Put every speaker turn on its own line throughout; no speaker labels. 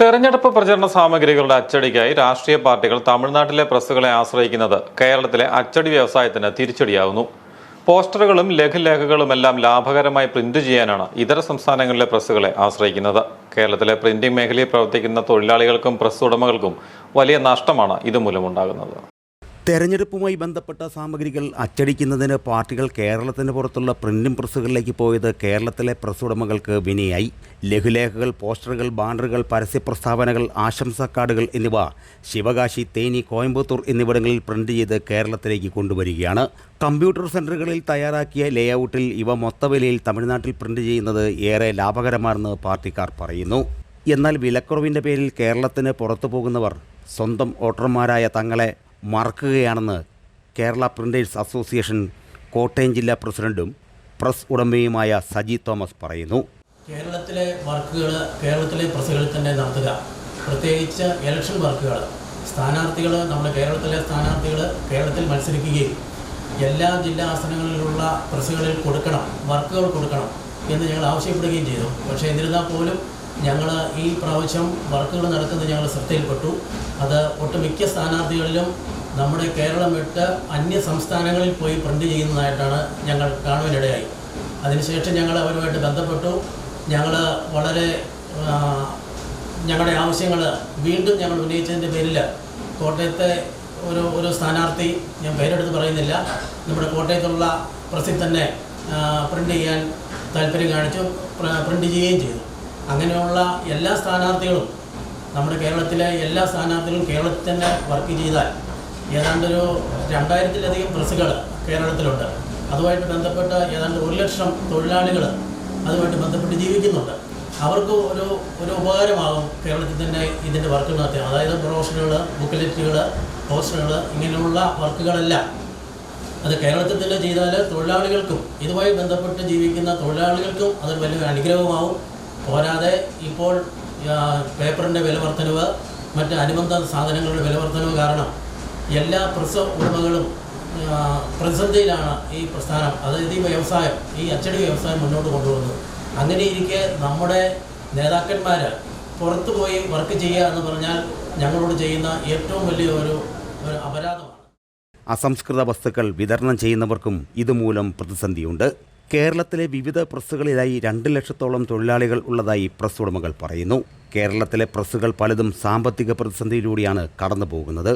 തെരഞ്ഞെടുപ്പ് പ്രചരണ സാമഗ്രികളുടെ അച്ചടിക്കായി രാഷ്ട്രീയ പാർട്ടികൾ തമിഴ്നാട്ടിലെ പ്രസ്സുകളെ ആശ്രയിക്കുന്നത് കേരളത്തിലെ അച്ചടി വ്യവസായത്തിന് തിരിച്ചടിയാവുന്നു. പോസ്റ്ററുകളും ലഘുലേഖകളുമെല്ലാം ലാഭകരമായി പ്രിന്റ് ചെയ്യാനാണ് ഇതര സംസ്ഥാനങ്ങളിലെ പ്രസ്സുകളെ ആശ്രയിക്കുന്നത്. കേരളത്തിലെ പ്രിന്റിംഗ് മേഖലയിൽ പ്രവർത്തിക്കുന്ന തൊഴിലാളികൾക്കും പ്രസ് ഉടമകൾക്കും വലിയ നഷ്ടമാണ് ഇതുമൂലമുണ്ടാകുന്നത്.
തെരഞ്ഞെടുപ്പുമായി ബന്ധപ്പെട്ട സാമഗ്രികൾ അച്ചടിക്കുന്നതിന് പാർട്ടികൾ കേരളത്തിന് പുറത്തുള്ള പ്രിന്റിംഗ് പ്രസ്സുകളിലേക്ക് പോയത് കേരളത്തിലെ പ്രസ് ഉടമകൾക്ക് വിനയായി. ലഘുലേഖകൾ പോസ്റ്ററുകൾ ബാനറുകൾ പരസ്യ പ്രസ്താവനകൾ ആശംസാ കാർഡുകൾ എന്നിവ ശിവകാശി തേനി കോയമ്പത്തൂർ എന്നിവിടങ്ങളിൽ പ്രിന്റ് ചെയ്ത് കേരളത്തിലേക്ക് കൊണ്ടുവരികയാണ്. കമ്പ്യൂട്ടർ സെന്ററുകളിൽ തയ്യാറാക്കിയ ലേഔട്ടിൽ ഇവ മൊത്തവിലയിൽ തമിഴ്നാട്ടിൽ പ്രിന്റ് ചെയ്യുന്നത് ഏറെ ലാഭകരമാണെന്ന് പാർട്ടിക്കാർ പറയുന്നു. എന്നാൽ വിലക്കുറവിന്റെ പേരിൽ കേരളത്തിന് പുറത്തു പോകുന്നവർ സ്വന്തം വോട്ടർമാരായ തങ്ങളെ മറക്കുകയാണെന്ന് കേരള പ്രിന്റേഴ്സ് അസോസിയേഷൻ കോട്ടയം ജില്ലാ പ്രസിഡന്റും പ്രസ് ഉടമയുമായ സജി തോമസ് പറയുന്നു.
കേരളത്തിലെ വർക്കുകൾ കേരളത്തിലെ പ്രസ്സുകളിൽ തന്നെ നടത്തുക. പ്രത്യേകിച്ച് ഇലക്ഷൻ വർക്കുകൾ സ്ഥാനാർത്ഥികൾ നമ്മുടെ കേരളത്തിലെ സ്ഥാനാർത്ഥികൾ കേരളത്തിൽ മത്സരിക്കുകയും എല്ലാ ജില്ലാ ആസനങ്ങളിലുള്ള പ്രസ്സുകളിൽ കൊടുക്കണം വർക്കുകൾ കൊടുക്കണം എന്ന് ഞങ്ങൾ ആവശ്യപ്പെടുകയും ചെയ്തു. പക്ഷേ എന്നിരുന്നാൽ പോലും ഞങ്ങൾ ഈ പ്രാവശ്യം വർക്കുകൾ നടക്കുന്നത് ഞങ്ങൾ ശ്രദ്ധയിൽപ്പെട്ടു. അത് ഒട്ടുമിക്ക സ്ഥാനാർത്ഥികളിലും നമ്മുടെ കേരളം വിട്ട് അന്യ സംസ്ഥാനങ്ങളിൽ പോയി പ്രിന്റ് ചെയ്യുന്നതായിട്ടാണ് ഞങ്ങൾ കാണുവാനിടയായി. അതിനുശേഷം ഞങ്ങൾ അവരുമായിട്ട് ബന്ധപ്പെട്ടു. ഞങ്ങൾ വളരെ ഞങ്ങളുടെ ആവശ്യങ്ങൾ വീണ്ടും ഞങ്ങൾ ഉന്നയിച്ചതിന്റെ പേരിൽ കോട്ടയത്തെ ഒരു ഒരു സ്ഥാനാർത്ഥി ഞാൻ പേരെടുത്ത് പറയുന്നില്ല. നമ്മുടെ കോട്ടയത്തുള്ള പ്രസിദ്ധനെ പ്രിന്റ് ചെയ്യാൻ താല്പര്യം കാണിച്ചു പ്രിന്റ് ചെയ്യുകയും ചെയ്തു. അങ്ങനെയുള്ള എല്ലാ സ്ഥാനാർത്ഥികളും നമ്മുടെ കേരളത്തിലെ എല്ലാ സ്ഥാനാർത്ഥികളും കേരളത്തിൽ തന്നെ വർക്ക് ചെയ്താൽ ഏതാണ്ടൊരു രണ്ടായിരത്തിലധികം പ്രസ്സുകൾ കേരളത്തിലുണ്ട്. അതുമായിട്ട് ബന്ധപ്പെട്ട ഏതാണ്ട് ഒരു ലക്ഷം തൊഴിലാളികൾ അതുമായിട്ട് ബന്ധപ്പെട്ട് ജീവിക്കുന്നുണ്ട്. അവർക്ക് ഒരു ഒരു ഉപകാരമാകും കേരളത്തിൽ തന്നെ ഇതിന്റെ വർക്ക് നടത്തി അതായത് പ്രൊഫഷനുകൾ ബുക്ക്ലെറ്റുകൾ പോസ്റ്ററുകൾ ഇങ്ങനെയുള്ള വർക്കുകളെല്ലാം അത് കേരളത്തിൽ തന്നെ ചെയ്താൽ തൊഴിലാളികൾക്കും ഇതുമായി ബന്ധപ്പെട്ട് ജീവിക്കുന്ന തൊഴിലാളികൾക്കും അതൊരു വലിയ അനുഗ്രഹമാവും. പോരാതെ ഇപ്പോൾ പേപ്പറിന്റെ വില മറ്റ് അനുബന്ധ സാധനങ്ങളുടെ വില കാരണം എല്ലാ പ്രസവ ഉടമകളും പ്രതിസന്ധിയിലാണ് ഈ പ്രസ്ഥാനം അതായത് ഈ വ്യവസായം ഈ അച്ചടി വ്യവസായം മുന്നോട്ട് കൊണ്ടുപോകുന്നത്. അങ്ങനെ ഇരിക്കെ നമ്മുടെ നേതാക്കന്മാർ പുറത്തു പോയി വർക്ക് ചെയ്യുക എന്ന് പറഞ്ഞാൽ ഞങ്ങളോട് ചെയ്യുന്ന ഏറ്റവും വലിയ ഒരു ഒരു അപരാധമാണ്.
അസംസ്കൃത വസ്തുക്കൾ വിതരണം ചെയ്യുന്നവർക്കും ഇതുമൂലം പ്രതിസന്ധിയുണ്ട്. കേരളത്തിലെ വിവിധ പ്രസ്സുകളിലായി രണ്ട് ലക്ഷത്തോളം തൊഴിലാളികൾ ഉള്ളതായി പ്രസ് ഉടമകൾ പറയുന്നു. കേരളത്തിലെ പ്രസ്സുകൾ പലതും സാമ്പത്തിക പ്രതിസന്ധിയിലൂടെയാണ് കടന്നു പോകുന്നത്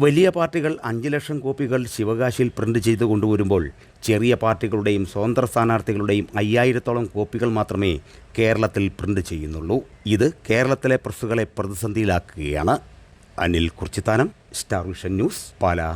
വലിയ പാർട്ടികൾ അഞ്ച് ലക്ഷം കോപ്പികൾ ശിവകാശിയിൽ പ്രിന്റ് ചെയ്തു കൊണ്ടുവരുമ്പോൾ ചെറിയ പാർട്ടികളുടെയും സ്വതന്ത്ര സ്ഥാനാർത്ഥികളുടെയും അയ്യായിരത്തോളം കോപ്പികൾ മാത്രമേ കേരളത്തിൽ പ്രിന്റ് ചെയ്യുന്നുള്ളൂ. ഇത് കേരളത്തിലെ പ്രസ്സുകളെ പ്രതിസന്ധിയിലാക്കുകയാണ്. Anil Kurichithanam star vision news Pala.